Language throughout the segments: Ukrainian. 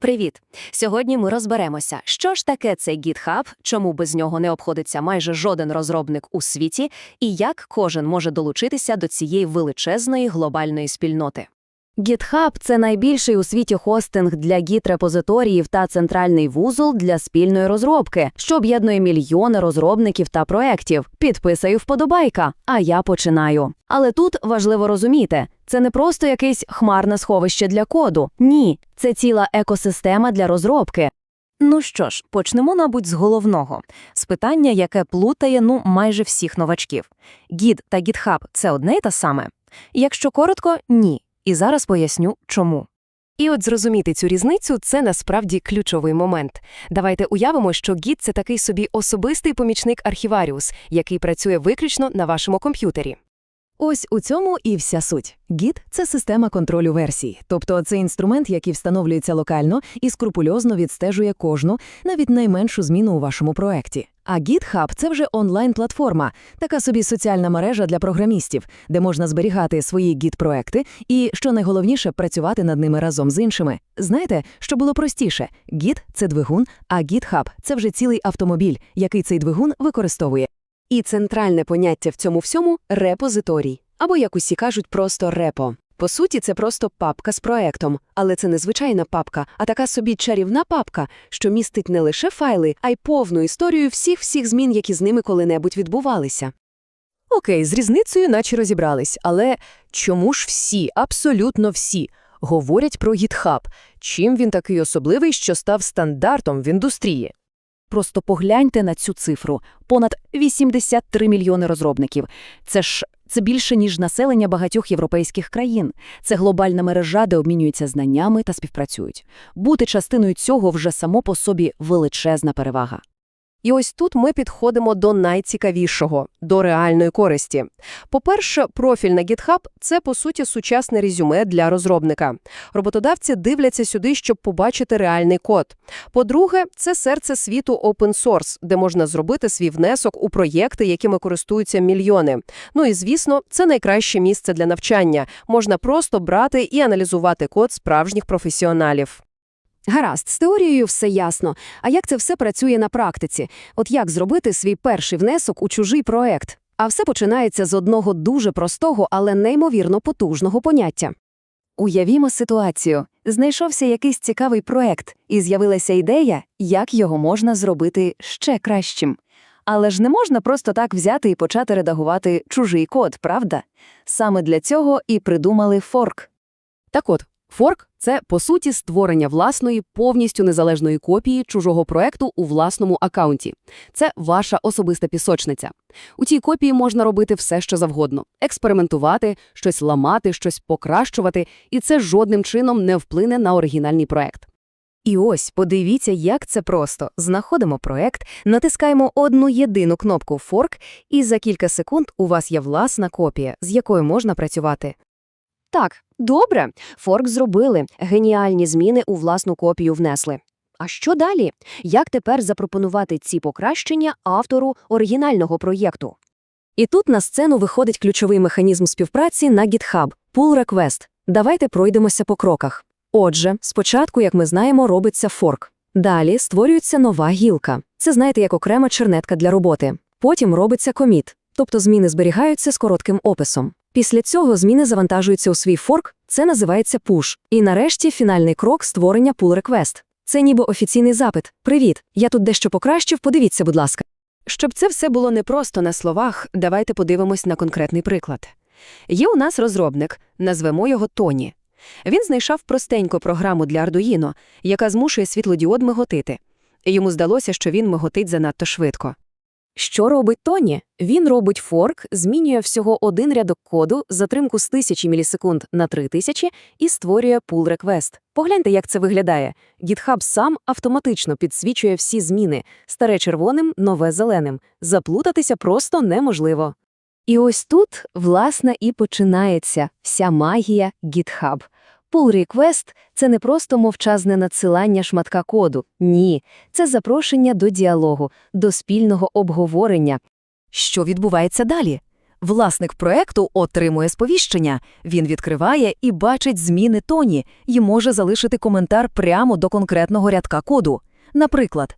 Привіт! Сьогодні ми розберемося, що ж таке цей GitHub, чому без нього не обходиться майже жоден розробник у світі, і як кожен може долучитися до цієї величезної глобальної спільноти. GitHub – це найбільший у світі хостинг для гіт-репозиторіїв та центральний вузол для спільної розробки, що об'єднує мільйони розробників та проєктів. Підписаю вподобайка, а я починаю. Але тут важливо розуміти, це не просто якесь хмарне сховище для коду. Ні, це ціла екосистема для розробки. Ну що ж, почнемо, мабуть, з головного з питання, яке плутає ну майже всіх новачків. Гід та GitHub – це одне й те саме? Якщо коротко, ні. І зараз поясню, чому. І от зрозуміти цю різницю – це насправді ключовий момент. Давайте уявимо, що Git – це такий собі особистий помічник архіваріус, який працює виключно на вашому комп'ютері. Ось у цьому і вся суть. Git – це система контролю версій, тобто це інструмент, який встановлюється локально і скрупульозно відстежує кожну, навіть найменшу зміну у вашому проекті. А GitHub – це вже онлайн-платформа, така собі соціальна мережа для програмістів, де можна зберігати свої Git-проекти і, що найголовніше, працювати над ними разом з іншими. Знаєте, що було простіше? Git – це двигун, а GitHub – це вже цілий автомобіль, який цей двигун використовує. І центральне поняття в цьому всьому – репозиторій. Або, як усі кажуть, просто репо. По суті, це просто папка з проектом, але це не звичайна папка, а така собі чарівна папка, що містить не лише файли, а й повну історію всіх-всіх змін, які з ними коли-небудь відбувалися. Окей, з різницею наче розібрались, але чому ж всі, абсолютно всі, говорять про GitHub? Чим він такий особливий, що став стандартом в індустрії? Просто погляньте на цю цифру. Понад 83 мільйони розробників. Це ж це більше, ніж населення багатьох європейських країн. Це глобальна мережа, де обмінюються знаннями та співпрацюють. Бути частиною цього вже само по собі величезна перевага. І ось тут ми підходимо до найцікавішого – до реальної користі. По-перше, профіль на GitHub – це, по суті, сучасне резюме для розробника. Роботодавці дивляться сюди, щоб побачити реальний код. По-друге, це серце світу open source, де можна зробити свій внесок у проєкти, якими користуються мільйони. Ну і, звісно, це найкраще місце для навчання. Можна просто брати і аналізувати код справжніх професіоналів. Гаразд, з теорією все ясно. А як це все працює на практиці? От як зробити свій перший внесок у чужий проект? А все починається з одного дуже простого, але неймовірно потужного поняття. Уявімо ситуацію. Знайшовся якийсь цікавий проект, і з'явилася ідея, як його можна зробити ще кращим. Але ж не можна просто так взяти і почати редагувати чужий код, правда? Саме для цього і придумали форк. Так от, форк – це, по суті, створення власної, повністю незалежної копії чужого проекту у власному акаунті. Це ваша особиста пісочниця. У цій копії можна робити все, що завгодно. Експериментувати, щось ламати, щось покращувати, і це жодним чином не вплине на оригінальний проект. І ось, подивіться, як це просто. Знаходимо проект, натискаємо одну єдину кнопку «Форк», і за кілька секунд у вас є власна копія, з якою можна працювати. Так, добре, форк зробили, геніальні зміни у власну копію внесли. А що далі? Як тепер запропонувати ці покращення автору оригінального проєкту? І тут на сцену виходить ключовий механізм співпраці на GitHub – Pull Request. Давайте пройдемося по кроках. Отже, спочатку, як ми знаємо, робиться форк. Далі створюється нова гілка. Це, знаєте, як окрема чернетка для роботи. Потім робиться коміт, тобто зміни зберігаються з коротким описом. Після цього зміни завантажуються у свій форк, це називається push. І нарешті фінальний крок створення pull request. Це ніби офіційний запит. Привіт, я тут дещо покращив, подивіться, будь ласка. Щоб це все було не просто на словах, давайте подивимось на конкретний приклад. Є у нас розробник, назвемо його Тоні. Він знайшов простеньку програму для Arduino, яка змушує світлодіод миготити. Йому здалося, що він миготить занадто швидко. Що робить Тоні? Він робить форк, змінює всього один рядок коду, затримку з 1000 мілісекунд на 3000 і створює pull request. Погляньте, як це виглядає. GitHub сам автоматично підсвічує всі зміни, старе червоним, нове зеленим. Заплутатися просто неможливо. І ось тут, власне, і починається вся магія GitHub. Pull request – це не просто мовчазне надсилання шматка коду. Ні, це запрошення до діалогу, до спільного обговорення. Що відбувається далі? Власник проекту отримує сповіщення. Він відкриває і бачить зміни тоні і може залишити коментар прямо до конкретного рядка коду. Наприклад,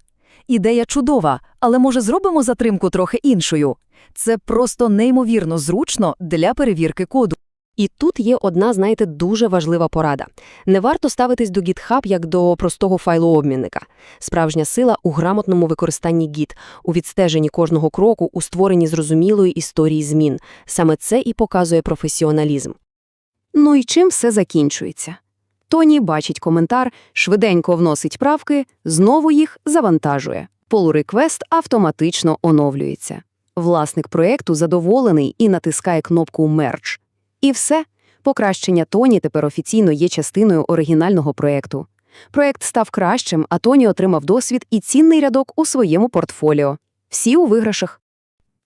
ідея чудова, але може зробимо затримку трохи іншою. Це просто неймовірно зручно для перевірки коду. І тут є одна, знаєте, дуже важлива порада. Не варто ставитись до GitHub як до простого файлообмінника. Справжня сила у грамотному використанні Git, у відстеженні кожного кроку, у створенні зрозумілої історії змін. Саме це і показує професіоналізм. Ну і чим все закінчується? Тоні бачить коментар, швиденько вносить правки, знову їх завантажує. Pull-request автоматично оновлюється. Власник проєкту задоволений і натискає кнопку «Merge». І все. Покращення Тоні тепер офіційно є частиною оригінального проєкту. Проєкт став кращим, а Тоні отримав досвід і цінний рядок у своєму портфоліо. Всі у виграшах.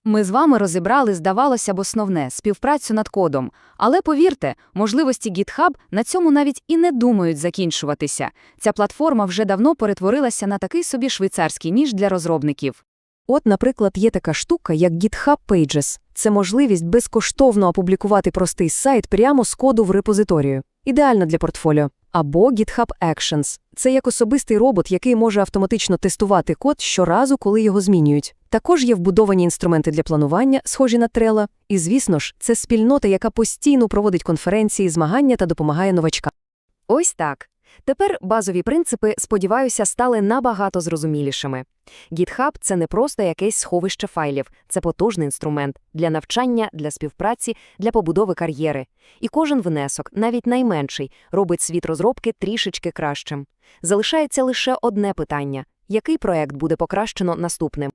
Ми з вами розібрали, здавалося б, основне – співпрацю над кодом. Але повірте, можливості GitHub на цьому навіть і не думають закінчуватися. Ця платформа вже давно перетворилася на такий собі швейцарський ніж для розробників. От, наприклад, є така штука, як GitHub Pages. Це можливість безкоштовно опублікувати простий сайт прямо з коду в репозиторію. Ідеально для портфоліо. Або GitHub Actions. Це як особистий робот, який може автоматично тестувати код щоразу, коли його змінюють. Також є вбудовані інструменти для планування, схожі на Trello. І, звісно ж, це спільнота, яка постійно проводить конференції, змагання та допомагає новачкам. Ось так. Тепер базові принципи, сподіваюся, стали набагато зрозумілішими. GitHub – це не просто якесь сховище файлів, це потужний інструмент для навчання, для співпраці, для побудови кар'єри. І кожен внесок, навіть найменший, робить світ розробки трішечки кращим. Залишається лише одне питання – який проект буде покращено наступним?